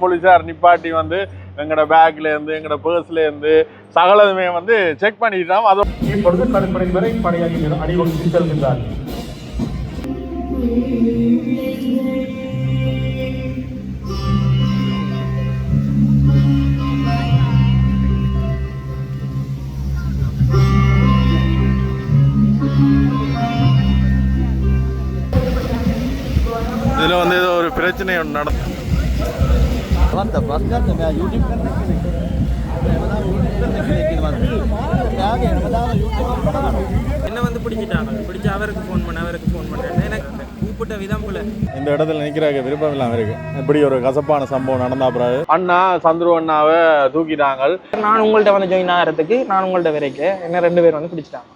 போலீஸார் நிப்பாட்டி வந்து எங்களோட பேக்ல இருந்து எங்களோட பர்ஸ்ல இருந்து சகலதுமே வந்து செக் பண்ணிட்டோம் அதோ இப்பொழுது கடற்படை வரை படையாளி அணிவகுத்து செல்கின்றார். இதுல வந்து ஏதோ ஒரு பிரச்சனை ஒன்று நடந்து What the bus got the YouTube करने के लिए मतलब YouTube करने के लिए कि बात क्या गया मतलब YouTube என்ன வந்து பிடிச்சிட்டாங்க பிடிச்சி அவருக்கு ஃபோன் பண்ண அவருக்கு ஃபோன் பண்ணேன் எனக்கு கூப்பிட்ட விதம் போல இந்த இடத்துல நிற்கிறாங்க விருப்பம் இல்லாம இருக்கு இப்படி ஒரு கசப்பான சம்பவம் நடந்தா பிறகு அண்ணா சந்துரு அண்ணாவை தூக்கிட்டாங்க நான் உங்கள்ட்ட வந்து ஜாயின் ஆகிறதுக்கு நான் உங்கள்ட்ட வரைக்கும் என்ன ரெண்டு பேர் வந்து பிடிச்சிட்டாங்க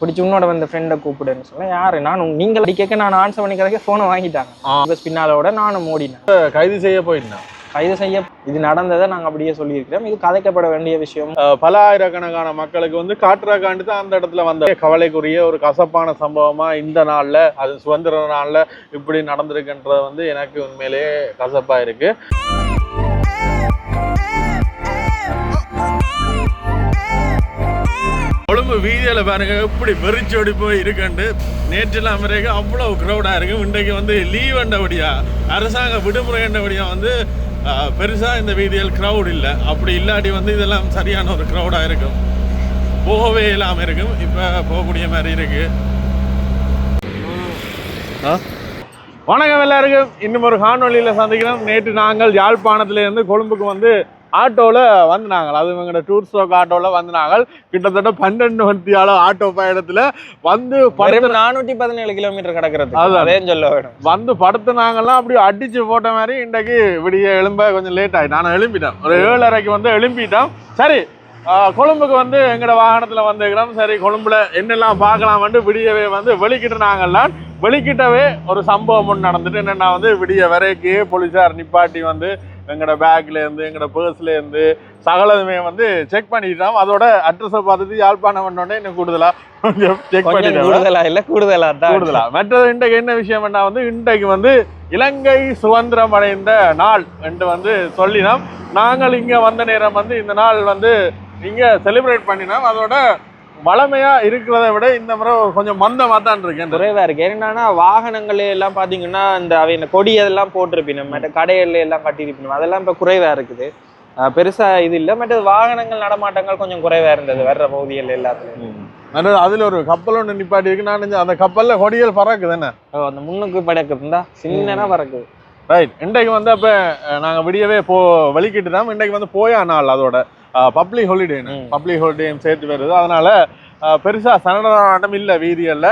பிடிச்சி உன்னோட வந்து ஃப்ரெண்டை கூப்பிடுன்னு சொல்ல யாரு நான் உங்க- நீங்கள் அடி கேட்க நான் ஆன்சர் பண்ணிக்கிறதுக்கு ஃபோனை வாங்கிட்டாங்க பஸ் பின்னாலோட நானும் ஓடினேன் கைது செய்ய போயிருந்தேன் கைது செய்ய இது நடந்ததை நாங்கள் அப்படியே சொல்லியிருக்கிறோம். இது கதைக்கப்பட வேண்டிய விஷயம். பல ஆயிரக்கணக்கான மக்களுக்கு வந்து காட்டுறக்காண்டு தான் அந்த இடத்துல வந்த கவலைக்குரிய ஒரு கசப்பான சம்பவமா இந்த நாள்ல அது சுதந்திர நாள்ல இப்படி நடந்திருக்குன்றது வந்து எனக்கு உண்மையிலேயே கசப்பா இருக்கு. கொழும்பு வீதியில பாருங்க எப்படி வெறிச்சோடி போய் இருக்குண்டு நேற்றுலாம் அமெரிக்கா அவ்வளவு க்ரௌடாக இருக்கு. இன்றைக்கு வந்து லீவ் என்றபடியா அரசாங்க விடுமுறை என்றபடியா வந்து பெருசாக இந்த வீதியில் க்ரௌட் இல்லை. அப்படி இல்லாட்டி வந்து இதெல்லாம் சரியான ஒரு க்ரௌடாக இருக்கும். போகவே இல்லாமல் இருக்கும். இப்போ போகக்கூடிய மாதிரி இருக்கு. வணக்கம் எல்லாருக்கும். இன்னும் ஒரு காணொலியில் சந்திக்கிறோம். நேற்று நாங்கள் யாழ்ப்பாணத்துலேருந்து கொழும்புக்கு வந்து ஆட்டோவில் வந்து நாங்கள் அது எங்களோட டூர் ஸ்டோக் ஆட்டோவில் வந்து நாங்கள் கிட்டத்தட்ட பன்னெண்டு மணித்தியால ஆட்டோ பயணத்தில் வந்து படுத்து நானூற்றி பதினேழு கிலோமீட்டர் கிடக்கிறது அதான். அதே சொல்ல வேணும். வந்து படுத்துனாங்கலாம் அப்படி அடிச்சு போட்ட மாதிரி இன்றைக்கு விடிய எழும்ப கொஞ்சம் லேட் ஆகி நான் எழும்பிட்டேன். ஒரு ஏழரைக்கு வந்து எழும்பிட்டோம். சரி கொழும்புக்கு வந்து எங்களோட வாகனத்தில் வந்துக்கிறோம் சரி கொழும்புல என்னெல்லாம் பார்க்கலாம்னு விடியவே வந்து வெளிக்கிட்டு நாங்கள்லாம் வெளிக்கிட்டவே ஒரு சம்பவம் ஒன்று நடந்துட்டு என்னென்னா வந்து விடிய வரைக்கு போலீஸார் நிப்பாட்டி வந்து எங்களோட பேக்ல இருந்து எங்களோட பர்ஸ்ல இருந்து சகலதுமே வந்து செக் பண்ணிட்டோம் அதோட அட்ரஸை பார்த்துட்டு யாழ்ப்பாணம் பண்ணோடனே இன்னும் கூடுதலா கொஞ்சம் செக் பண்ணிட்டோம் கூடுதலா இல்ல கூடுதலா தான். கூடுதலா. மற்றது இன்றைக்கு என்ன விஷயம்னா வந்து இன்றைக்கு வந்து இலங்கை சுதந்திரம் அடைந்த நாள் என்று வந்து சொல்லினோம். நாங்கள் இங்க வந்த நேரம் வந்து இந்த நாள் வந்து இங்க செலிப்ரேட் பண்ணினோம். அதோட வளமையா இருக்கிறத விட இந்த முறை கொஞ்சம் மந்தமா தான் இருக்கேன் குறைவா இருக்கு. என்னன்னா வாகனங்கள் எல்லாம் பாத்தீங்கன்னா இந்த அவை இந்த கொடி அதெல்லாம் போட்டிருப்பினும் மற்ற கடைகள்ல எல்லாம் கட்டியிருப்பினும் அதெல்லாம் இப்ப குறைவா இருக்குது. அஹ் பெருசா இது இல்ல. மற்றது வாகனங்கள் நடமாட்டங்கள் கொஞ்சம் குறைவா இருந்தது வர்ற பகுதிகள் எல்லாத்துலயும். மற்றது அதுல ஒரு கப்பல் ஒன்று நிப்பாட்டி இருக்கு. நான் அந்த கப்பல்ல கொடிகள் பறக்குது. என்ன? அந்த முன்னுக்கு படக்கு. இருந்தா சின்னனா பறக்குது. ரைட் இன்றைக்கு வந்து அப்போ நாங்கள் விடியவே போ வெளிக்கிட்டு தான். இன்றைக்கு வந்து போயா நாள் அதோட. பப்ளிக் ஹாலிடே ம். பப்ளிக் ஹாலிடேயும் சேர்த்து வருது. அதனால அஹ், பெருசா சனடாட்டம் இல்லை வீதிகளில்.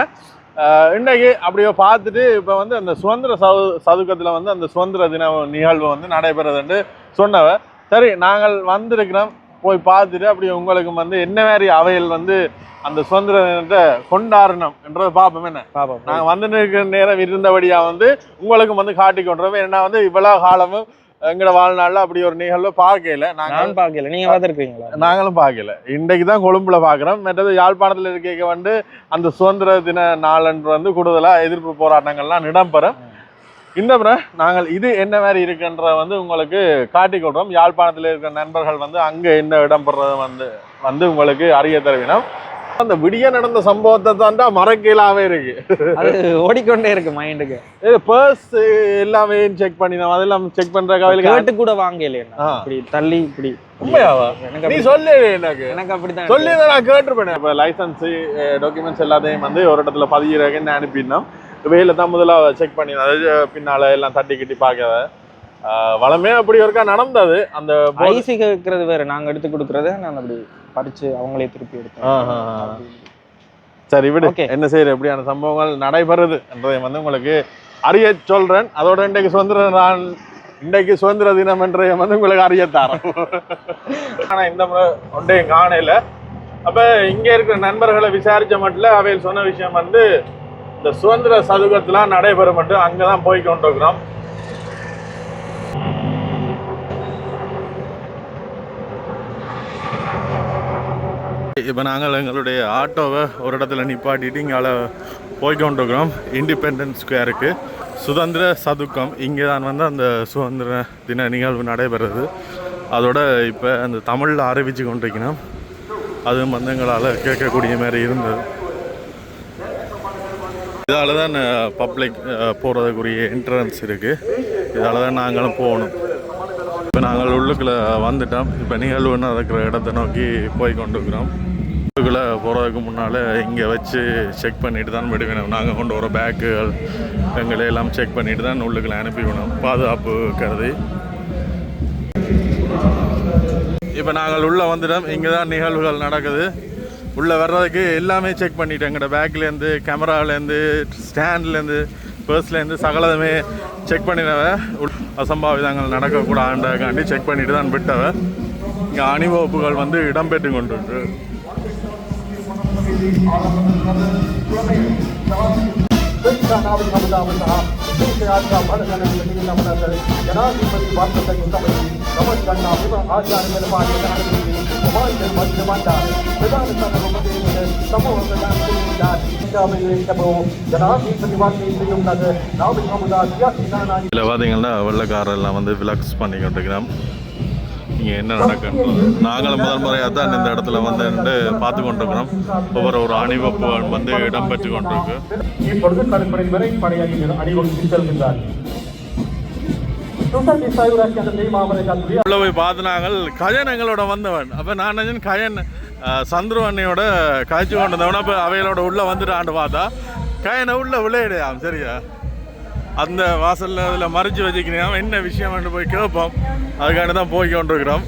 இன்றைக்கு அப்படியே பார்த்துட்டு இப்போ வந்து அந்த சுதந்திர சது சதுக்கத்தில் வந்து அந்த சுதந்திர தின நிகழ்வு வந்து நடைபெறுதுன்னு சொன்னவ. சரி நாங்கள் வந்திருக்கிறோம். போய் பார்த்துட்டு அப்படியே உங்களுக்கு வந்து என்ன மாதிரி அவையில் வந்து அந்த சுதந்திர தினத்தை கொண்டாடணும் என்றதை பார்ப்போம் என்ன. பாப்போம் நாங்க வந்து நேரம் இருந்தபடியா வந்து உங்களுக்கும் வந்து காட்டி கொண்டுறோம் ஏன்னா வந்து இவ்வளவு காலமும் எங்களோட வாழ்நாள்ல அப்படி ஒரு நிகழ்வு பார்க்கல நாங்க நான் பாக்கல நீங்க பாத்துருக்கீங்களா நாங்களும் பார்க்கல இன்றைக்கு தான் கொழும்புல பார்க்குறோம். மற்றது யாழ்ப்பாணத்தில் இருக்க வந்து அந்த சுதந்திர தின நாளன்று வந்து கூடுதலா எதிர்ப்பு போராட்டங்கள்லாம் இடம்பெறும். இந்த முறை நாங்கள் இது என்ன மாதிரி இருக்குன்ற வந்து உங்களுக்கு காட்டி கொடுறோம். யாழ்ப்பாணத்தில் இருக்கிற நண்பர்கள் வந்து அங்க என்ன இடம்பெறது வந்து வந்து உங்களுக்கு அறிய தருவினோம். அந்த விடிய நடந்த சம்பவத்தை தாண்டா மறக்கலாவே இருக்கு. அது ஓடிக்கொண்டே இருக்கு மைண்டுக்கு இது பர்ஸ் எல்லாமே செக் பண்ணினோம். அதெல்லாம் செக் பண்ற கவலைக்கு கேட்டு கூட வாங்கலையே ஆ. இப்படி தள்ளி இப்படி. உண்மையாவா? நீ சொல்லு எனக்கு. எனக்கு அப்படித்தான் சொல்லி நான் கேட்டிருப்பேன். இப்போ லைசன்ஸ் டாக்குமெண்ட்ஸ் எல்லாத்தையும் வந்து ஒரு இடத்துல பதிகிறதுன்னு அனுப்பிடணும்? வெயில தான் முதல்ல செக் பண்ணி அதாவது பின்னால எல்லாம் தட்டி கிட்டி பார்க்காத. வளமே அப்படி ஒருக்கா நடந்தது. அந்த ஐசி கேட்கறது வேற. நாங்க எடுத்து கொடுக்கறத நான் அப்படி பறிச்சு அவங்களே திருப்பி எடுத்தேன். ஆஹா. சரி விடு. என்ன செய்யற எப்படியான சம்பவங்கள் நடைபெறுது என்றதை வந்து உங்களுக்கு அறிய சொல்றேன். அதோட இன்றைக்கு சுதந்திர நாள் இன்றைக்கு சுதந்திர தினம் என்றதை வந்து உங்களுக்கு அறிய தரேன் ஆனா இந்த முறை ஒன்றையும் காணையில அப்ப இங்க இருக்கிற நண்பர்களை விசாரிச்ச மட்டும் அவையில் சொன்ன விஷயம் வந்து இந்த சுதந்திர சதுக்கத்துலாம் நடைபெறும் மட்டும் அங்கதான் போய் கொண்டிருக்கிறோம். இப்போ நாங்கள் எங்களுடைய ஆட்டோவை ஒரு இடத்துல நிப்பாட்டிட்டு இங்கால போய்கொண்டிருக்கிறோம். இண்டிபெண்டன்ஸ் ஸ்கொயருக்கு சுதந்திர சதுக்கம். இங்கே தான் வந்து அந்த சுதந்திர தின நிகழ்வு நடைபெறுது. அதோட இப்போ அந்த தமிழில் அறிவிச்சு கொண்டிருக்கணும் அதுவும் வந்து எங்களால் கேட்கக்கூடிய மாதிரி இருந்தது. இதால் தான் பப்ளிக் போகிறதுக்குரிய என்ட்ரன்ஸ் இருக்குது இதால் தான் நாங்களும் போகணும். இப்போ நாங்கள் உள்ளுக்குள்ளே வந்துட்டோம். இப்போ நிகழ்வு நடக்கிற இடத்தை நோக்கி போய் கொண்டிருக்கிறோம் உள்ளுக்குள்ளே போகிறதுக்கு முன்னால் இங்கே வச்சு செக் பண்ணிட்டு தான் விடுவினோம் நாங்கள் கொண்டு வர பேக்குகள் எங்களை எல்லாம் செக் பண்ணிட்டு தான் உள்ளுக்குள்ளே அனுப்பிவிடணும் பாதுகாப்பு கருதி இப்போ நாங்கள் உள்ளே வந்துட்டோம். இங்கே தான் நிகழ்வுகள் நடக்குது. உள்ளே வர்றதுக்கு எல்லாமே செக் பண்ணிட்டோம். எங்களோட பேக்லேருந்து கேமராலேருந்து ஸ்டாண்ட்லேருந்து பர்ஸ்லேருந்து சகலதுமே செக் பண்ணினவ. உள்- அசம்பாவிதங்கள் நடக்கக்கூடாதுக்காண்டி செக் பண்ணிட்டு தான் விட்டவ. இங்கே அணிவகுப்புகள் வந்து இடம்பெற்று கொண்டு ஜனாதிபதி வார்த்தத்தையும் தமிழ் நமஸ்கண்ணா விம ஆச்சாரியர் பாடிய உமாய்கள் மத்தியமாண்டார் பிரதான அமுதா இதில் பார்த்தீங்கன்னா வெள்ளைக்காரெல்லாம் வந்து விலக்ஸ் பண்ணிக்கிட்டு இருக்கிறோம் இங்கே என்ன நடக்குன்றது நாங்களும் முதல் முறையாக தான் இந்த இடத்துல வந்து பார்த்து கொண்டிருக்கிறோம். ஒவ்வொரு ஒரு அணிவப்பு வந்து இடம்பெற்று கொண்டிருக்கு. இப்பொழுது கடற்படை வரை அணிவகுத்து செல்கின்றார் போய் நாங்கள் கயன் எங்களோட வந்தவன். அப்போ நான் நினைச்சேன் கயன் அஹ், சந்துரு அண்ணையோட காய்ச்சி கொண்டு வந்தவன் அப்போ அவைகளோட உள்ளே வந்துட்டான்னு பார்த்தா கயனை உள்ள விளையாடையாம் சரியா? அந்த வாசலில் அதில் மறைச்சி வச்சுக்கணும் என்ன விஷயம்னு போய் கேட்போம். அதுக்காண்டி தான் போய் கொண்டிருக்கிறோம்.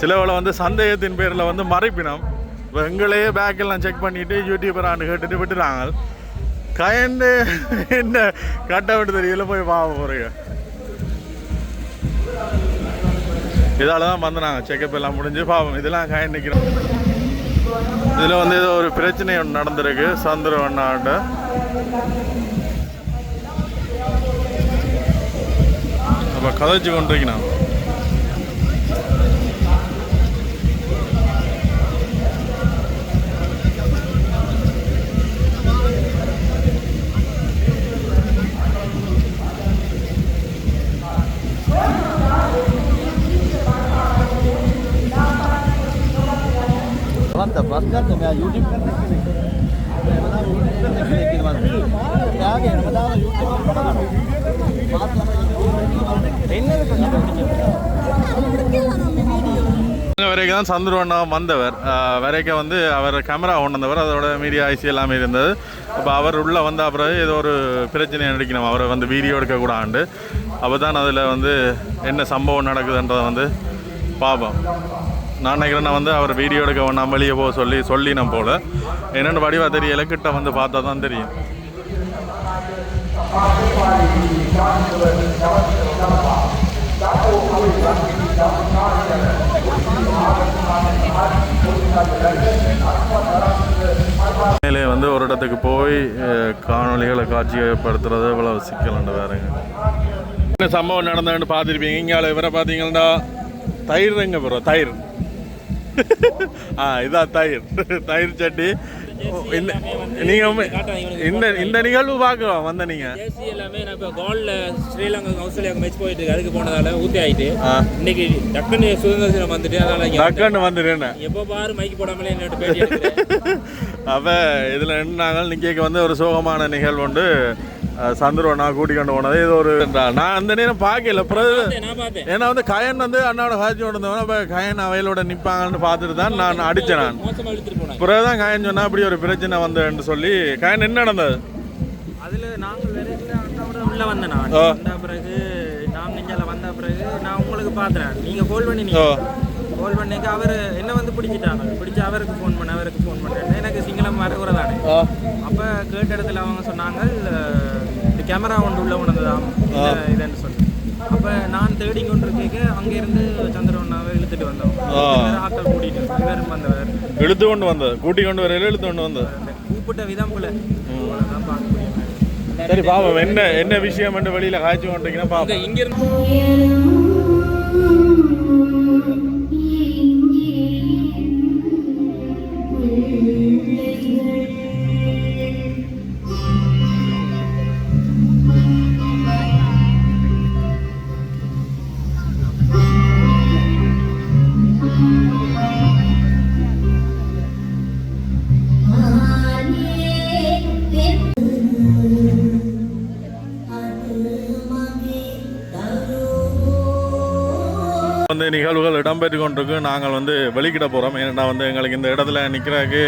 சிலவில் வந்து சந்தேகத்தின் பேரில் வந்து மறைப்பினோம். இப்போ எங்களையே பேக்கெல்லாம் செக் பண்ணிவிட்டு யூடியூபரான்னு கேட்டுட்டு விட்டுறாங்க கயண்டு என்ன கட்ட விட்டு தெரியல போய் பார்க்க போகிறீங்க இதால் தான் வந்தனாங்க. செக்கப் எல்லாம் முடிஞ்சு பாவம் இதெல்லாம் காய் நிற்கிறோம் இதில் வந்து ஏதோ ஒரு பிரச்சனை ஒன்று நடந்திருக்கு. சந்திரவண்ணாண்ட അപ്പോൾ കഥ വെച്ച് കൊണ്ടിരിക്കണം What the bastard? मैं YouTube कर रहा हूँ தான் சந்துரு வந்தவர். வரைக்கும் வந்து அவர் கேமரா கொண்டவர் அதோட மீடியா ஐசி எல்லாமே இருந்தது. அப்போ அவர் உள்ளே வந்த அப்புறம் ஏதோ ஒரு பிரச்சனை நடிக்கணும் அவரை வந்து வீடியோ எடுக்கக்கூடாண்டு அப்போ தான் அதில் வந்து என்ன சம்பவம் நடக்குதுன்றதை வந்து பார்ப்போம். நான் நினைக்கிறேன் நான் வந்து அவர் வீடியோ எடுக்க வேணாம் வெளியே போக சொல்லி சொல்லி நான் போல. என்னென்னு வடிவா தெரியல. கிட்ட வந்து பார்த்தா தான் தெரியும். மேலே வந்து ஒரு இடத்துக்கு போய் காணொலிகளை காணொளிகளை காட்சிப்படுத்துறது இவ்வளவு சிக்கலண்டு வேறுங்க என்ன சம்பவம் நடந்ததுன்னு பார்த்துருப்பீங்க. இங்கே இவரை பார்த்தீங்கன்னா தயிர் எங்க ப்ரோ தயிர். ஆ இதான் தயிர். தயிர் சட்டி. இந்த நீங்க உண்மை- இந்த இந்த நிகழ்வு பார்க்கலாம் வந்த நீங்க? ஜேர்சி எல்லாமே நான் இப்போ கோல்ல ஸ்ரீலங்கா ஆஸ்திரேலியாவுக்கு மேட்ச் போயிட்டு இருக்கு அதுக்கு போனதால ஊத்தி ஆயிட்டு. இன்னைக்கு டக்குன்னு சுதந்திர தினம் வந்துட்டு அதனால. டக்குன்னு வந்துடுறேன் எப்போ பாரு மைக் போடாமலே என்னோட பேட்டி அப்போ இதில் என்னாங்க நிக்கைக்கு வந்து ஒரு சோகமான நிகழ்வு உண்டு. அஹ், சந்துருவை நான் கூட்டி கொண்டு போனது. இது ஒரு நான் அந்த நேரம் பார்க்கல. பிறகு ஏன்னா வந்து கயன் வந்து அண்ணாவோட காய்ச்சி கொண்டு வந்தவன அப்போ கயன் அவையிலோட நிற்பாங்கன்னு பார்த்துட்டு தான் நான் அடித்தேன் நான். பிறகு தான் கயன் சொன்னா இப்படி ஒரு பிரச்சனை வந்தேன்னு சொல்லி கயன் என்ன நடந்தது? அதுல நாங்கள் அண்ணாவோட உள்ள வந்தேன் நான். வந்த பிறகு நான் நெஞ்சால வந்த பிறகு நான் உங்களுக்கு பார்த்தேன் நீங்க கால் பண்ணி ஓ கால் பண்ணிக்க அவர் என்ன வந்து பிடிச்சிட்டாங்க? பிடிச்சி அவருக்கு ஃபோன் பண்ண அவருக்கு ஃபோன் பண்ணேன் எனக்கு சிங்களம் மறுகுற தானே ஆ. அப்போ கேட்ட இடத்துல அவங்க சொன்னாங்க இந்த கேமரா ஒன்று உள்ள உணர்ந்ததாம் இதுன்னு சொல்லி. அப்போ நான் தேடி கொண்டு கேட்க அங்கேருந்து சந்திரவண்ணாவை இழுத்துட்டு வந்தோம். ஆ. இவர் ஆட்கள் கூட்டிட்டு இவர் வந்தவர். இழுத்து கொண்டு வந்தது கூட்டி கொண்டு வரையில இழுத்து கொண்டு வந்தது கூப்பிட்ட விதம் போல. சரி பாப்போம் என்ன என்ன விஷயம் வெளியில காய்ச்சி கொண்டிருக்கீங்கன்னா பாப்போம் இங்கிருந்து Thank வந்து நிகழ்வுகள் இடம்பெற்று கொண்டிருக்கு. நாங்கள் வந்து வெளிக்கிட போகிறோம் ஏன்னா வந்து எங்களுக்கு இந்த இடத்துல நிற்கிறதுக்கு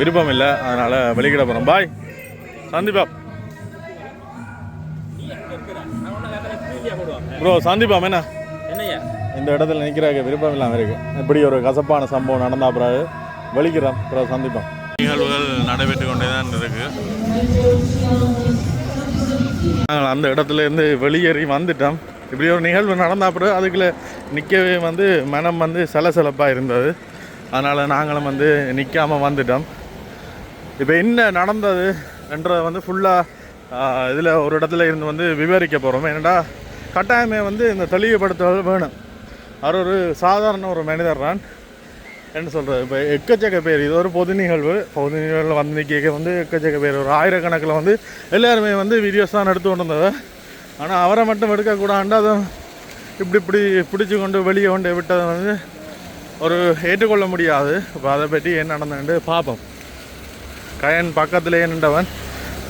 விருப்பம் இல்லை. அதனால் வெளிக்கிட போகிறோம் பாய் சந்திப்பா. ப்ரோ சந்திப்பா என்ன? என்னையா இந்த இடத்துல நிற்கிறதுக்கு விருப்பம் இல்லாமல் இருக்கு. இப்படி ஒரு கசப்பான சம்பவம் நடந்தா பிறகு வெளிக்கிறோம் பிறகு சந்திப்போம் நிகழ்வுகள் நடைபெற்று கொண்டே தான் இருக்கு. நாங்கள் அந்த இடத்துல இருந்து வெளியேறி வந்துட்டோம். இப்படி ஒரு நிகழ்வு நடந்தா பிறகு அதுக்குள்ள நிற்கவே வந்து மனம் வந்து சலசலப்பாக இருந்தது. அதனால் நாங்களும் வந்து நிற்காம வந்துட்டோம். இப்போ என்ன நடந்தது என்றதை வந்து ஃபுல்லாக இதில் ஒரு இடத்துல இருந்து வந்து விவரிக்க போகிறோம் ஏன்னா கட்டாயமே வந்து இந்த தெளிவுபடுத்துவது வேணும். அவர் ஒரு சாதாரண ஒரு மனிதர் தான் என்ன சொல்கிறது இப்போ எக்கச்சக்க பேர் இது ஒரு பொது நிகழ்வு. பொது நிகழ்வில் வந்து நிற்க வந்து எக்கச்சக்க பேர். ஒரு ஆயிரக்கணக்கில் வந்து எல்லாருமே வந்து வீடியோஸ் தான் எடுத்து கொண்டு வந்தது ஆனால் அவரை மட்டும் எடுக்கக்கூடாது அதை இப்படி இப்படி பிடிச்சி கொண்டு வெளியே கொண்டு விட்டதை வந்து ஒரு ஏற்றுக்கொள்ள முடியாது. இப்போ அதை பற்றி என்ன நடந்ததுன்னு பார்ப்போம். கயன் பக்கத்தில் நின்றவன்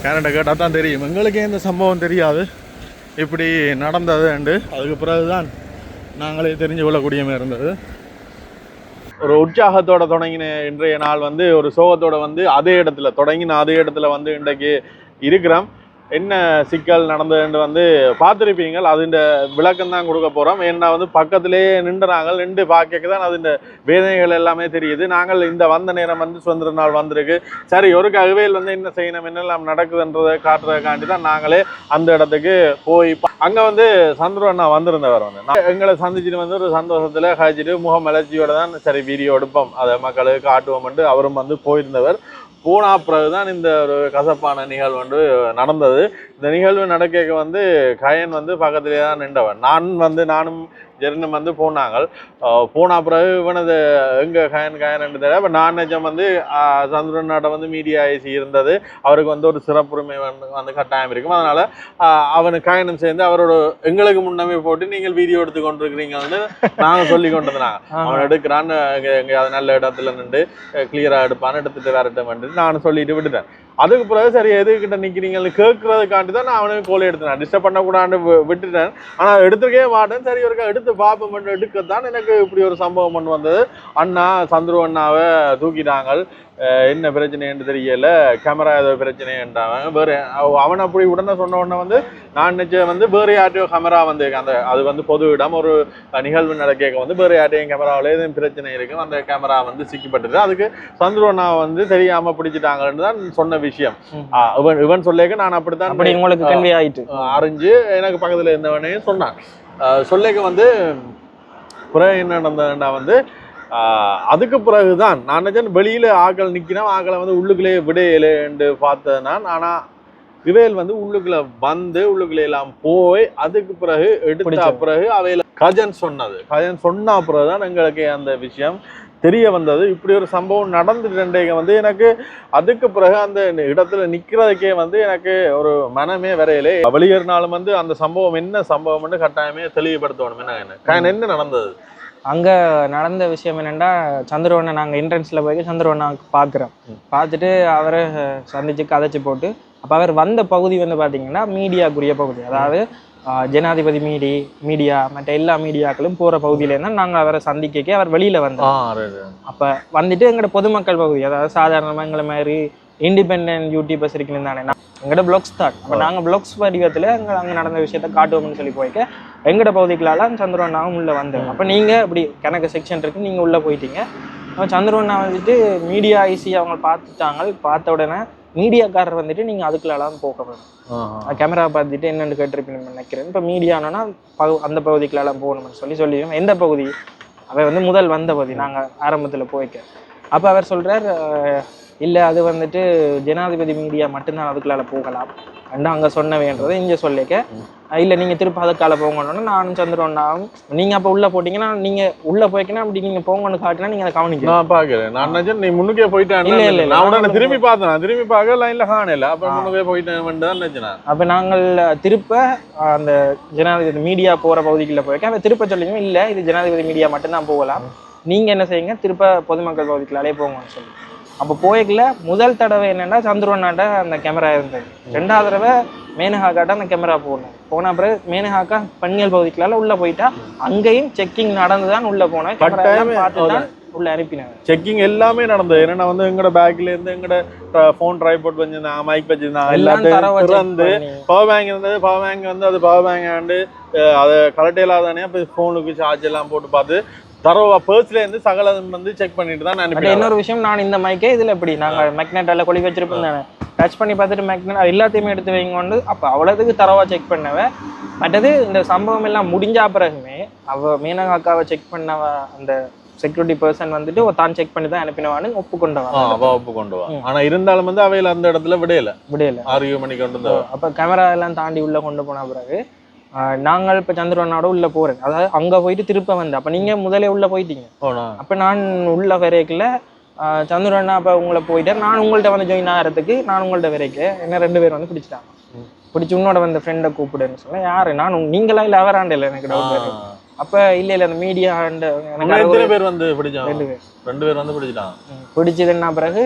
கயன்கிட்ட கேட்டால் தான் தெரியும். எங்களுக்கே இந்த சம்பவம் தெரியாது. இப்படி நடந்ததுண்டு அதுக்கு பிறகு தான் நாங்களே தெரிஞ்சு கொள்ளக்கூடியமே மாதிரி இருந்தது. ஒரு உற்சாகத்தோட தொடங்கின இன்றைய நாள் வந்து ஒரு சோகத்தோட வந்து அதே இடத்துல தொடங்கின அதே இடத்துல வந்து இன்றைக்கு இருக்கிறோம். என்ன சிக்கல் நடந்ததுன்னு வந்து பார்த்துருப்பீங்கள். அதுண்ட விளக்கம் தான் கொடுக்க போகிறோம் ஏன்னா வந்து பக்கத்திலேயே நின்றுறாங்க நின்று பார்க்க தான் அதுண்ட வேதனைகள் எல்லாமே தெரியுது. நாங்கள் இந்த வந்த நேரம் வந்து சுதந்திர நாள் வந்திருக்கு. சரி ஒரு கவிவையில் வந்து என்ன செய்யணும் என்னெல்லாம் நடக்குதுன்றதை காட்டுறதுக்காண்டி தான் நாங்களே அந்த இடத்துக்கு போய் அங்கே வந்து சந்துரு அண்ணா வந்திருந்தவர் வந்து. நான் எங்களை சந்திச்சுட்டு வந்து ஒரு சந்தோஷத்தில் கழிச்சிட்டு முகம் மலர்ச்சியோட தான் சரி வீடியோ எடுப்போம். அதை மக்களுக்கு காட்டுவோம்ட்டு அவரும் வந்து போயிருந்தவர். போனா பிறகுதான் இந்த ஒரு கசப்பான நிகழ்வு வந்து நடந்தது. இந்த நிகழ்வு நடக்க வந்து கயன் வந்து பக்கத்திலே தான் நின்றவன். நான் வந்து நானும் ஜெர்னும் வந்து போனாங்க போன பிறகு இவனது எங்க கயன் கயன் தெரியல. இப்போ நான் நிஜம் வந்து சந்திரன் நாட்டை வந்து மீடியா ஐசி இருந்தது. அவருக்கு வந்து ஒரு சிறப்புரிமை வந்து வந்து கட்டாயம் இருக்கும். அதனால அவனுக்கு காயனம் சேர்ந்து அவரோட எங்களுக்கு முன்னமே போட்டு நீங்கள் வீடியோ எடுத்து கொண்டிருக்கிறீங்கன்னு நாங்க சொல்லி கொண்டிருந்தாங்க. அவன் எடுக்கிறான்னு எங்க- நல்ல இடத்துல நின்று கிளியரா எடுப்பான்னு எடுத்துட்டு வரட்டும் நான் சொல்லிட்டு விட்டுட்டேன். அதுக்கு பிறகு சரி எதுக்கிட்ட நிற்கிறீங்கன்னு கேட்கறதுக்காண்டி தான் நான் அவனுக்கு கோலி எடுத்தேன் டிஸ்டர்ப் பண்ணக்கூடாதுன்னு விட்டுட்டேன். ஆனால் எடுத்துருக்கவே மாட்டேன். சரி ஒருக்கா எடுத்து பார்ப்போம் எடுக்க தான் எனக்கு இப்படி ஒரு சம்பவம் ஒன்று வந்தது. அண்ணா சந்துரு அண்ணாவை தூக்கிட்டாங்க. என்ன பிரச்சனைன்னு தெரியல. கேமரா ஏதோ பிரச்சனைன்றாங்க வேற அவ- அவன் அப்படி உடனே சொன்ன உடனே வந்து நான் நினைச்சேன் வந்து வேற யார்ட்டையோ கேமரா வந்து அந்த அது வந்து பொது இடம் ஒரு நிகழ்வு நடக்க வந்து வேற யார்ட்டையும் கேமராவில் எதுவும் பிரச்சனை இருக்கும். அந்த கேமரா வந்து சிக்கப்பட்டது. அதுக்கு சந்துரு அண்ணா வந்து தெரியாம பிடிச்சிட்டாங்கன்னு தான் சொன்ன விஷயம். இவன் இவன் சொல்லேக்க நான் அப்படித்தான் அப்படி உங்களுக்கு கன்வே ஆயிட்டு. அறிஞ்சு எனக்கு பக்கத்துல இருந்தவனே சொன்னான். சொல்லிக்க வந்து பிறகு என்ன நடந்ததுன்னா வந்து ஆஹ் அதுக்கு பிறகுதான் நான் நினைச்சேன் வெளியில ஆக்கள் நிக்கிறேன் ஆக்களை வந்து உள்ளுக்குள்ளேயே விடையிலேன்னு பார்த்தது நான் ஆனா இவையல் வந்து உள்ளுக்குள்ள வந்து உள்ளுக்குள்ள எல்லாம் போய் அதுக்கு பிறகு எடுத்த. பிறகு அவையில கஜன் சொன்னது. கஜன் சொன்ன பிறகுதான் எங்களுக்கு அந்த விஷயம் தெரிய வந்தது. இப்படி ஒரு சம்பவம் நடந்துட்டேங்க வந்து எனக்கு அதுக்கு பிறகு அந்த இடத்துல நிக்கிறதுக்கே வந்து எனக்கு ஒரு மனமே வரையிலே. வெளியேறினாலும் வந்து அந்த சம்பவம் என்ன சம்பவம்னு கட்டாயமே தெளிவுபடுத்தணும். என்ன என்ன நடந்தது? அங்க நடந்த விஷயம் என்னன்னா சந்திரவண்ணை நாங்க என்ட்ரன்ஸ்ல போய் சந்திரவண்ணா பாக்குறோம். பார்த்துட்டு அவரை சந்திச்சு கதைச்சு போட்டு அப்ப அவர் வந்த பகுதி வந்து பாத்தீங்கன்னா மீடியாக்குரிய பகுதி. அதாவது ஜனாதிபதி மீடி மீடியா மற்ற எல்லா மீடியாக்களும் போற பகுதியில இருந்தா நாங்க அவரை சந்திக்க அவர் வெளியில வந்தோம். அப்ப வந்துட்டு எங்கட பொதுமக்கள் பகுதி அதாவது சாதாரணமா எங்களை மாதிரி இண்டிபெண்டன்ட் யூடியூபர்ஸ் இருக்கணும் தானே? நான் எங்கட பிளாக்ஸ் தான். அப்ப நாங்க பிளாக்ஸ் வடிவத்துல அங்க அங்க நடந்த விஷயத்த காட்டுவோம்னு சொல்லி போய்க்க எங்கட பகுதிகளால சந்திரவண்ணாவும் உள்ள வந்தோம் அப்ப நீங்க இப்படி கணக்கு செக்ஷன் இருக்கு நீங்க உள்ள போயிட்டீங்க. அப்ப சந்திரவண்ணா வந்துட்டு மீடியா ஐசி அவங்க பார்த்துட்டாங்க. பார்த்த உடனே மீடியாக்காரர் வந்துட்டு நீங்க அதுக்குள்ளலாம் போக வேணும். கேமரா பார்த்துட்டு என்னென்னு கேட்டிருப்பீங்கன்னு நினைக்கிறேன். இப்போ மீடியானா அந்த பகுதிக்குள்ளெல்லாம் போகணும்னு சொல்லி சொல்லிடுவோம் எந்த பகுதி? அவர் வந்து முதல் வந்த பகுதி. நாங்கள் ஆரம்பத்தில் போய்க்க. அப்போ அவர் சொல்றார் இல்லை அது வந்துட்டு ஜனாதிபதி மீடியா மட்டும்தான் அதுக்குள்ளால போகலாம். அண்ட் அங்கே சொன்னவேன்றதை இங்கே சொல்லிக்க. இல்லை நீங்கள் திருப்பி அதுக்கால போங்கன்னு நானும் சந்திரனாவும் நீங்கள் அப்போ உள்ளே போட்டிங்கன்னா நீங்கள் உள்ளே போய்க்கினா அப்படி நீங்கள் போங்கன்னு காட்டினா நீங்கள் அதை கவனிக்கணும் நான் பாக்குறேன் நான் நினைச்சேன் நீ முன்னுக்கே போயிட்டேன் இல்ல, இல்ல, இல்ல. நான் உடனே திரும்பி பார்த்தேன். திரும்பி பார்க்க லைன்ல காணல. அப்ப ஆ. முன்னுக்கே போயிட்டேன் தான் நினைச்சேன்? நான். அப்போ நாங்கள் திருப்ப அந்த ஜனாதிபதி மீடியா போகிற பகுதிக்குள்ள போயிருக்கேன். அவன் திருப்ப சொல்லிங்க இல்லை இது ஜனாதிபதி மீடியா மட்டும்தான் போகலாம். நீங்கள் என்ன செய்யுங்க திருப்ப பொதுமக்கள் பகுதிக்குள்ளாலே போங்கன்னு சொல்லி அப்போ போய்க்கல முதல் தடவை என்னன்னா சந்துருவனாட்ட அந்த கேமரா இருந்தது. ரெண்டாவது தடவை மேனகாக்காட்ட அந்த கேமரா போனேன். போன பிறகு மேனகாக்கா பன்னியல் பகுதிக்குள்ளால உள்ள போயிட்டா அங்கேயும் செக்கிங் நடந்துதான் உள்ள போனேன். பார்த்து தான் உள்ள அனுப்பினாங்க. செக்கிங் எல்லாமே நடந்தது. ஏன்னா வந்து எங்கட பேக்ல இருந்து எங்கட ஃபோன் ட்ரைபோர்ட் வச்சிருந்தாங்க மைக் வச்சிருந்தாங்க எல்லாத்தையும் திறந்து. பவர் பேங்க் இருந்தது. பவர் பேங்க் வந்து அது பவர் பேங்க் ஆண்டு அதை கரெக்ட் இல்லாதானே அப்போ ஃபோனுக்கு சார்ஜ் எல்லாம் போட்டு பார்த்து தரவா பர்ஸ்ல இருந்து சகலம் வந்து செக் பண்ணிட்டு தான் அனுப்பி இன்னொரு விஷயம் நான் இந்த மைக்கே இதுல எப்படி? நாங்க மேக்னெட்டால கொழி வச்சிருப்போம் தானே? டச் பண்ணி பார்த்துட்டு மேக்னெட் எல்லாத்தையுமே எடுத்து வைங்க கொண்டு அப்போ அவ்வளோதுக்கு தரவா செக் பண்ணவ. மற்றது இந்த சம்பவம் எல்லாம் முடிஞ்சா பிறகுமே அவ மீனகா அக்காவை செக் பண்ணவ அந்த செக்யூரிட்டி பர்சன் வந்துட்டு "ஓ, தான் செக் பண்ணி தான் அனுப்பினவான்னு ஒப்புக்கொண்டவன் அவ ஒப்பு கொண்டு வா ஆனா இருந்தாலும் வந்து அவையில அந்த இடத்துல விடையில விடையில ஆர்கியூ பண்ணி கொண்டு அப்போ கேமரா எல்லாம் தாண்டி உள்ள கொண்டு போன பிறகு நாங்கள் இப்போ சந்திரவனோட உள்ள போறேன் அதாவது அங்க போயிட்டு திருப்ப வந்து அப்ப நீங்க முதலே உள்ள போயிட்டீங்க. அப்ப நான் உள்ள வரைக்கல. சந்திரண்ணா அப்ப உங்களை போயிட்டேன் நான் உங்கள்ட்ட வந்து ஜாயின் ஆகிறதுக்கு நான் உங்கள்ட்ட வரைக்க என்ன ரெண்டு பேர் வந்து பிடிச்சிட்டாங்க. பிடிச்சி உன்னோட வந்த ஃப்ரெண்டை கூப்பிடுன்னு சொன்னா யாரு? நான் நீங்களா இல்ல அவராண்ட இல்லை எனக்கு டவுட் அப்ப இல்ல இல்ல அந்த மீடியா எத்தனை அது பேர் வந்து பிடிச்சாங்க? ரெண்டு பேர். ரெண்டு பேர் வந்து பிடிச்சிட்டாங்க. பிடிச்சதுன்னா பிறகு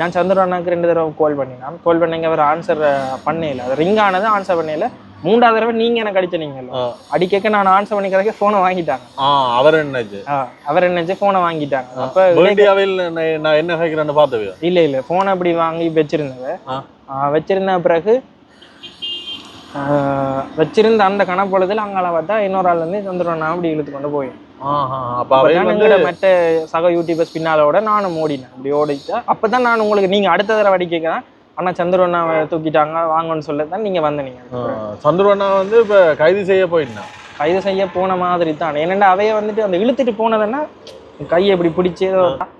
நான் சந்திரண்ணாக்கு ரெண்டு தடவை கால் பண்ணினான். கால் பண்ணீங்க அவர் ஆன்சர் பண்ணல அது ரிங் ஆனது ஆன்சர் பண்ணல மூன்றாவது தடவை நீங்க எனக்கு அடிச்ச நீங்கள் ஆ. அடிக்க நான் ஆன்சர் பண்ணிக்கிறதுக்கு போனை வாங்கிட்டாங்க. அவர் என்னாச்சு அவர் என்னச்சு போனை வாங்கிட்டாங்க. அப்ப நான் என்ன கேட்கிறேன்னு பார்த்தவையா இல்ல இல்ல போன் அப்படி வாங்கி வச்சிருந்தவ. வச்சிருந்த பிறகு வச்சிருந்த அந்த கணப்பொழுதுல அங்கால பார்த்தா இன்னொரு ஆள் வந்து சந்திரனா அப்படி இழுத்து கொண்டு போய் அப்ப அவையில் வந்து எங்களோட மற்ற சக யூடியூபர்ஸ் பின்னாலோட நானும் ஓடினேன். அப்படி ஓடிட்டேன் அப்பதான் நான் உங்களுக்கு நீங்க அடுத்த தடவை அடி கேட்கிறேன் ஆனா சந்திரனாவை தூக்கிட்டாங்க வாங்கன்னு சொல்லத்தான் நீங்க வந்த நீங்க. சந்துருவண்ணா வந்து இப்ப கைது செய்ய போயிருந்தான் கைது செய்ய போன மாதிரி தான். ஏன்னா அவைய வந்துட்டு அந்த இழுத்துட்டு போனதுன்னா கையை இப்படி பிடிச்சி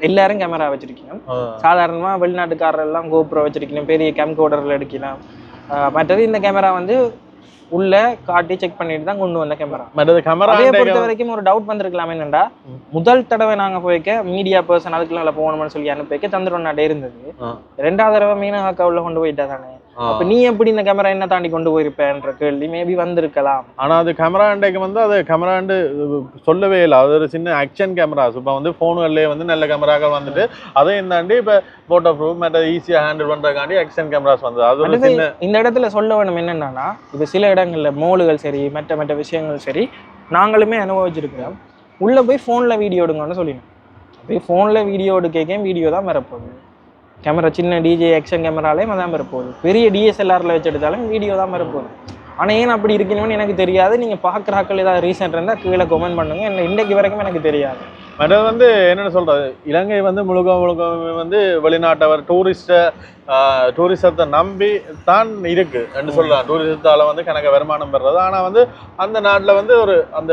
எல்லாரும் கேமரா வச்சிருக்கணும். சாதாரணமா வெளிநாட்டுக்காரர் எல்லாம் கோப்ரோ வச்சிருக்கணும் பெரிய கேம்கோடர்ல எடுக்கலாம். மற்றது இந்த கேமரா வந்து உள்ள காட்டி செக் பண்ணிட்டு தான் கொண்டு வந்த கேமரா மற்றது கேமரா அதே பொறுத்த வரைக்கும் ஒரு டவுட் வந்திருக்கலாம் என்னண்டா? முதல் தடவை நாங்க போய்க்க மீடியா பர்சன் அதுக்குள்ள போகணும்னு சொல்லி அனுப்பிக்க சந்திரனாட்டே இருந்தது. ஆ. ரெண்டாவது தடவை மீனகாக்கா உள்ள கொண்டு போயிட்டா தானே? அப்ப நீ எப்படி இந்த கேமரா என்ன தாண்டி கொண்டு போயிருப்பேன்ற கேள்வி மேபி வந்திருக்கலாம். ஆனா அது கேமரா அண்டைக்கு வந்து அது கேமராண்டு சொல்லவே இல்லை. அது ஒரு சின்ன ஆக்ஷன் கேமராஸ் இப்போ வந்து ஃபோனுகள்லேயே வந்து நல்ல கேமராக்கள் வந்துட்டு அதையும் தாண்டி இப்போ ஃபோட்டோ ப்ரூஃப் மற்ற ஈஸியாக ஹேண்டில் பண்ணுறதுக்காண்டி ஆக்ஷன் கேமராஸ் வந்தது. அது ஒரு சின்ன இந்த இடத்துல சொல்ல வேணும் என்னன்னா இது சில இடங்கள்ல மோலுகள் சரி மற்ற மற்ற விஷயங்கள் சரி நாங்களுமே அனுபவிச்சிருக்கிறோம். உள்ள போய் ஃபோன்ல வீடியோ எடுங்கன்னு சொல்லினோம். போய் ஃபோன்ல வீடியோ எடுக்க வீடியோ தான் வரப்போகுது. கேமரா சின்ன டிஜே ஆக்ஷன் கேமராலேயும் அதான் வரப்போகுது. பெரிய டிஎஸ்எல்ஆரில் வச்சு எடுத்தாலும் வீடியோ தான் வரப்போகுது. ஆனால் ஏன் அப்படி இருக்கணும்னு எனக்கு தெரியாது. நீங்கள் பார்க்குறாக்கள் ஏதாவது ரீசன் இருந்தால் கீழே கமெண்ட் பண்ணுங்க. என்ன இன்றைக்கு வரைக்கும் எனக்கு தெரியாது. மற்றது வந்து என்னென்னு சொல்கிறது இலங்கை வந்து முழுக்க முழுக்க வந்து வெளிநாட்டவர் டூரிஸ்ட்டை டூரிசத்தை நம்பி தான் இருக்கு என்று சொல்லலாம். டூரிசத்தால வந்து கணக்க வருமானம் பெறுறது. ஆனா வந்து அந்த நாட்டுல வந்து ஒரு அந்த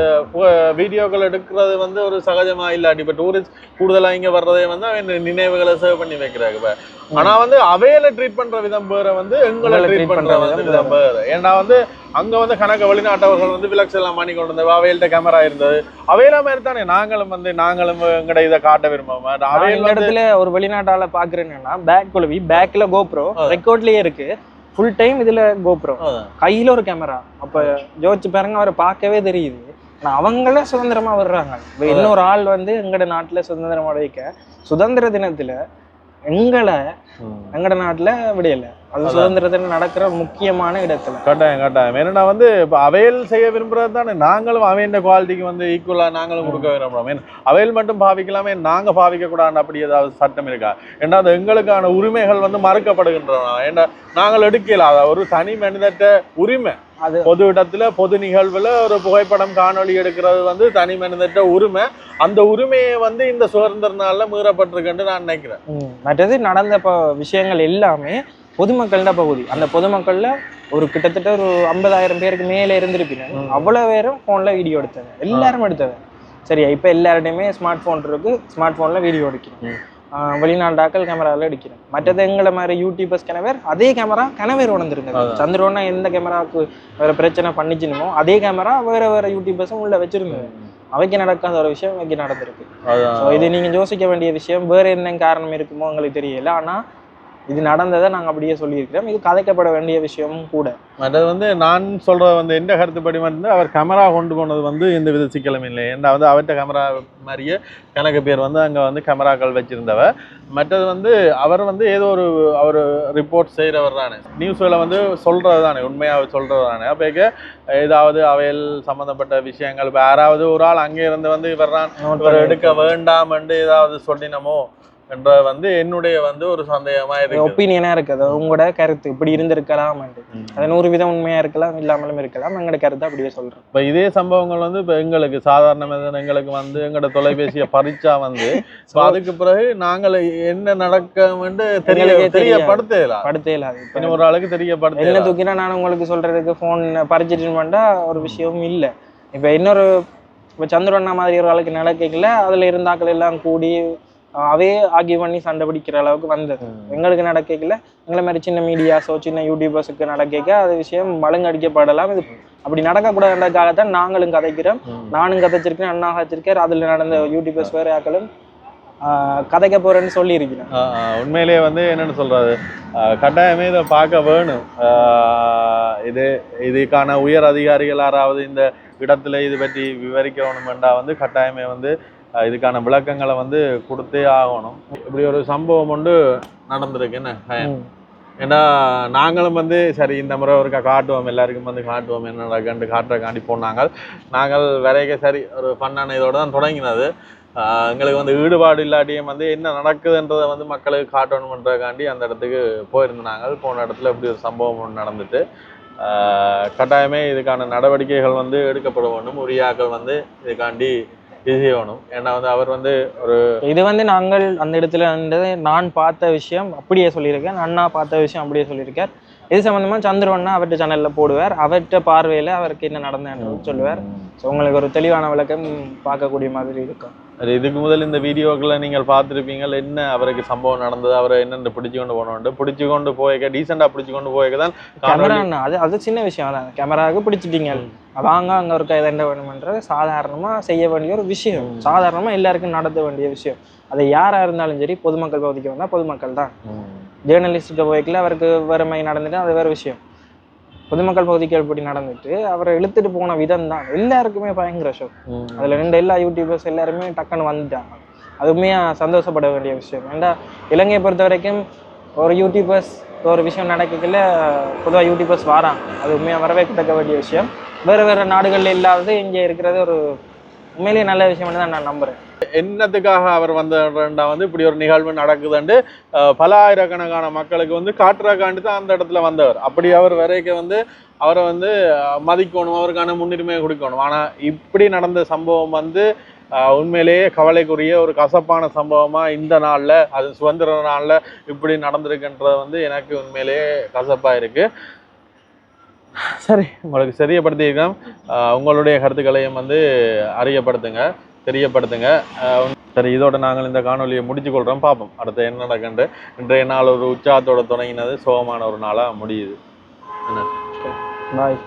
வீடியோக்கள் எடுக்கிறது வந்து ஒரு சகஜமா இல்லாட்டி இப்போ டூரிஸ்ட் கூடுதலா இங்க வர்றதே வந்து அவன் நினைவுகளை சேவ் பண்ணி வைக்கிறாங்க இப்ப. ஆனா வந்து அவையில ட்ரீட் பண்ற விதம் வேற வந்து எங்களை ட்ரீட் பண்ற வந்து விதம் வேற. ஏன்னா வந்து அங்க வந்து கணக்க வெளிநாட்டவர்கள் வந்து விலக்ஸ் எல்லாம் பண்ணி கொண்டு வந்தது அவையில்ட்ட கேமரா இருந்தது. அவையில மாதிரி தானே நாங்களும் வந்து நாங்களும் எங்கட இதை காட்ட விரும்ப நான் அவையில் இடத்துல ஒரு வெளிநாட்டால பாக்குறேன்னா பேக் குழுவி பேக்ல கோப்ரோ ரெக்கார்ட்லயே இருக்கு. ஃபுல் டைம் இதுல கோப்ரோ. கையில ஒரு கேமரா. அப்ப யோசிச்சு பாருங்க அவரை பார்க்கவே தெரியுது. ஆனா அவங்களே சுதந்திரமா வர்றாங்க. இன்னொரு ஆள் வந்து எங்கட நாட்டுல சுதந்திரம் அடைக்க சுதந்திர தினத்துல எங்களை எங்கட நாட்டுல விடையல. அது சுதந்திர தினம் நடக்கிற முக்கியமான இடத்துல. கட்டாயம் கட்டாயம். ஏன்னா வந்து இப்போ அவையல் செய்ய விரும்புறது தானே? நாங்களும் அவையின் குவாலிட்டிக்கு வந்து ஈக்குவலா நாங்களும் கொடுக்க விரும்புறோம். ஏன்? அவையல் மட்டும் பாவிக்கலாமே? நாங்க பாவிக்க கூடாது அப்படி ஏதாவது சட்டம் இருக்கா? ஏன்னா அது எங்களுக்கான உரிமைகள் வந்து மறுக்கப்படுகின்றன. ஏன்னா நாங்கள் எடுக்கல. அது ஒரு தனி மனிதட்ட உரிமை. அது பொது இடத்துல பொது நிகழ்வுல ஒரு புகைப்படம் காணொளி எடுக்கிறது வந்து தனி மனிதட்ட உரிமை. அந்த உரிமையை வந்து இந்த சுதந்திர நாள்ல மீறப்பட்டிருக்குன்னு நான் நினைக்கிறேன். மற்றது நடந்த விஷயங்கள் எல்லாமே பொதுமக்கள் தான் பகுதி. அந்த பொதுமக்கள்ல ஒரு கிட்டத்தட்ட ஒரு ஐம்பதாயிரம் பேருக்கு மேலே இருந்திருப்பின அவ்வளவு பேரும் ஃபோன்ல வீடியோ எடுத்தது எல்லாரும் எடுத்தது சரியா இப்போ எல்லார்டையுமே ஸ்மார்ட் ஃபோன் இருக்கு. ஸ்மார்ட் ஃபோன்ல வீடியோ எடுக்கிறோம். வெளிநாட்டாக்கள் கேமராவில் எடுக்கிறோம். மற்றது எங்களை மாதிரி யூடியூபர்ஸ் கனவேர் அதே கேமரா கனவேர் உணர்ந்துருந்தது சந்திரோனா எந்த கேமராவுக்கு வேற பிரச்சனை பண்ணிச்சினுமோ அதே கேமரா வேற வேற யூடியூபர்ஸும் உள்ள வச்சிருந்தது அவைக்கு நடக்காத ஒரு விஷயம் அவைக்கு நடந்திருக்கு. ஸோ இது நீங்க யோசிக்க வேண்டிய விஷயம். வேற என்ன காரணம் இருக்குமோ உங்களுக்கு தெரியல. ஆனா இது நடந்ததை நாங்கள் அப்படியே சொல்லியிருக்கிறோம். இது கதைக்கப்பட வேண்டிய விஷயமும் கூட. மற்றது வந்து நான் சொல்கிற வந்து எந்த கருத்துப்படி வந்து அவர் கேமரா கொண்டு போனது வந்து எந்த வித சிக்கலும் இல்லை. ஏன்னா வந்து அவர்கிட்ட கேமரா மாதிரியே கணக்கு பேர் வந்து அங்கே வந்து கேமராக்கள் வச்சுருந்தவர் மற்றது வந்து அவர் வந்து ஏதோ ஒரு அவர் ரிப்போர்ட் செய்கிறவர் தானே. நியூஸில் வந்து சொல்கிறது தானே உண்மையாக சொல்கிறது தானே. அப்போக்க ஏதாவது அவையில் சம்மந்தப்பட்ட விஷயங்கள் இப்போ யாராவது ஒரு ஆள் அங்கே இருந்து வந்து இவர் தான் இவர் எடுக்க வேண்டாம் என்று ஏதாவது சொல்லினமோ என்ற வந்து என்னுடைய வந்து ஒரு சந்தேகமா இருக்கு ஒப்பீனியனா இருக்குது. அது உங்களோட கருத்து. இப்படி இருந்திருக்கலாம். அது நூறு விதம் உண்மையா இருக்கலாம் இல்லாமலும் இருக்கலாம். எங்களோட கருத்தை அப்படியே சொல்றோம் இப்ப இதே சம்பவங்கள் வந்து இப்ப எங்களுக்கு சாதாரண எங்களுக்கு வந்து எங்களோட தொலைபேசியை பறிச்சா வந்து அதுக்கு பிறகு நாங்கள் என்ன நடக்கும் என்று தெரிய எங்களுக்கே தெரியாது. தெரியப்படுத்தலாம் படுத்தே இல்லாது இப்ப இன்னும் ஒரு ஆளுக்கு என்ன தெரியப்படுத்த தூக்கினா நான் உங்களுக்கு சொல்றதுக்கு ஃபோன் பறிச்சிட்டு பண்ணா ஒரு விஷயமும் இல்லை. இப்போ இன்னொரு இப்போ சந்திரண்ணா மாதிரி ஒரு ஆளுக்கு நடக்கல அதுல இருந்தாக்கள் எல்லாம் கூடி அவே ஆகிய பண்ணி சண்டை பிடிக்கிற அளவுக்கு வந்தது. எங்களுக்கு நடக்கல எங்களை மாதிரி சின்ன மீடியாஸோ சின்ன யூடியூபர்ஸுக்கு நடக்க அது விஷயம் மழுங்கடிக்கப்படலாம். இது அப்படி நடக்கக்கூடாதுன்றதுக்காகத்தான் நாங்களும் கதைக்கிறோம். நானும் கதைச்சிருக்கேன் அண்ணா கதைச்சிருக்கார். அதுல நடந்த யூடியூபர்ஸ் வேற ஆக்களும் ஆஹ் கதைக்க போறேன்னு சொல்லியிருக்கிறேன் உண்மையிலேயே வந்து என்னன்னு சொல்றது கட்டாயமே இதை பார்க்க வேணும். ஆஹ் இது இதுக்கான உயர் அதிகாரிகள் யாராவது இந்த இடத்துல இது பற்றி விவரிக்க வேணுமெண்டா வந்து கட்டாயமே வந்து இதுக்கான விளக்கங்களை வந்து கொடுத்தே ஆகணும். இப்படி ஒரு சம்பவம் ஒன்று நடந்திருக்கு. என்ன. ஏன்னா நாங்களும் வந்து சரி இந்த முறை ஒருக்கா காட்டுவோம். எல்லாருக்கும் வந்து காட்டுவோம். என்ன நடக்குன்னு காட்டுறக்காண்டி போனாங்க. நாங்கள் வரைக்க சரி ஒரு பண்ணான இதோட தான் தொடங்கினது. எங்களுக்கு வந்து ஈடுபாடு இல்லாட்டியும் வந்து என்ன நடக்குதுன்றதை வந்து மக்களுக்கு காட்டணுன்றதுக்காண்டி அந்த இடத்துக்கு போயிருந்தாங்க. போன இடத்துல இப்படி ஒரு சம்பவம் ஒன்று நடந்துட்டு கட்டாயமே இதுக்கான நடவடிக்கைகள் வந்து எடுக்கப்பட வேண்டும். உரியாக்கள் வந்து இதுக்காண்டி பிஸி ஆகணும். ஏன்னா வந்து அவர் வந்து ஒரு இது வந்து நாங்கள் அந்த இடத்துல இருந்தது நான் பார்த்த விஷயம் அப்படியே சொல்லியிருக்கேன். அண்ணா பார்த்த விஷயம் அப்படியே சொல்லியிருக்கார். இது சம்பந்தமா சந்திரவண்ணா அவர்கிட்ட சேனல்ல போடுவார். அவர்கிட்ட பார்வையில அவருக்கு என்ன நடந்ததுன்னு சொல்லுவார். ஸோ உங்களுக்கு ஒரு தெளிவான விளக்கம் பார்க்கக்கூடிய மாதிரி இருக்கும். அது இதுக்கு முதல் இந்த வீடியோக்களை நீங்கள் பார்த்துருப்பீங்க என்ன அவருக்கு சம்பவம் நடந்தது? அவரை என்னென்ன பிடிச்சு கொண்டு போனோண்டு? பிடிச்சு கொண்டு போய்க்க டீசெண்டாக பிடிச்சு கொண்டு போய்க்க தான் கேமரா அது அது சின்ன விஷயம் தான் கேமராவுக்கு பிடிச்சிட்டீங்க. வாங்க அங்க ஒரு கைதண்ட வேணுமன்றது சாதாரணமா செய்ய வேண்டிய ஒரு விஷயம். சாதாரணமா எல்லாருக்கும் நடத்த வேண்டிய விஷயம். அது யாரா இருந்தாலும் சரி பொதுமக்கள் பகுதிக்கு வந்தா பொதுமக்கள் தான். ஜேர்னலிஸ்ட்டுக்கு போய்க்கல அவருக்கு வறுமை நடந்துட்டு அது வேற விஷயம். பொதுமக்கள் பகுதிக்கு இப்படி நடந்துட்டு அவரை இழுத்துட்டு போன விதம் தான். எல்லாருக்குமே பயங்கர ஷோக் அதுல ரெண்டு எல்லா யூடியூபர்ஸ் எல்லாருமே டக்குன்னு வந்துட்டாங்க. அது உண்மையா சந்தோஷப்பட வேண்டிய விஷயம். ஏன்டா இலங்கையை பொறுத்த வரைக்கும் ஒரு யூடியூபர்ஸ் ஒரு விஷயம் நடக்கல பொதுவாக யூடியூபர்ஸ் வராங்க. அது உண்மையா வரவேற்கத்தக்க வேண்டிய விஷயம். வேற வேற நாடுகள்ல இல்லாதது இங்க இருக்கிறது ஒரு உண்மையிலேயே நல்ல விஷயம்னு தான் நான் நம்புறேன். என்னத்துக்காக அவர் வந்தா வந்து இப்படி ஒரு நிகழ்வு நடக்குதுண்டு பல ஆயிரக்கணக்கான மக்களுக்கு வந்து காட்டுறக்காண்டி தான் அந்த இடத்துல வந்தவர். அப்படி அவர் வரைக்கும் வந்து அவரை வந்து மதிக்கணும் அவருக்கான முன்னுரிமையை கொடுக்கணும். ஆனால் இப்படி நடந்த சம்பவம் வந்து உண்மையிலேயே கவலைக்குரிய ஒரு கசப்பான சம்பவமாக இந்த நாளில் அது சுதந்திர நாளில் இப்படி நடந்திருக்குன்றது வந்து எனக்கு உண்மையிலேயே கசப்பாக இருக்குது சரி உங்களுக்கு சரியப்படுத்தியிருக்கோம் உங்களுடைய கருத்துக்களையும் வந்து அறியப்படுத்துங்க. தெரியப்படுத்துங்க. சரி இதோட நாங்கள் இந்த காணொலியை முடிச்சு கொள்கிறோம் பார்ப்போம். அடுத்து என்ன நடக்குண்டு இன்றைய நாள் ஒரு உற்சாகத்தோட தொடங்கினது சோகமான ஒரு நாளாக முடியுது. என்ன? பாய்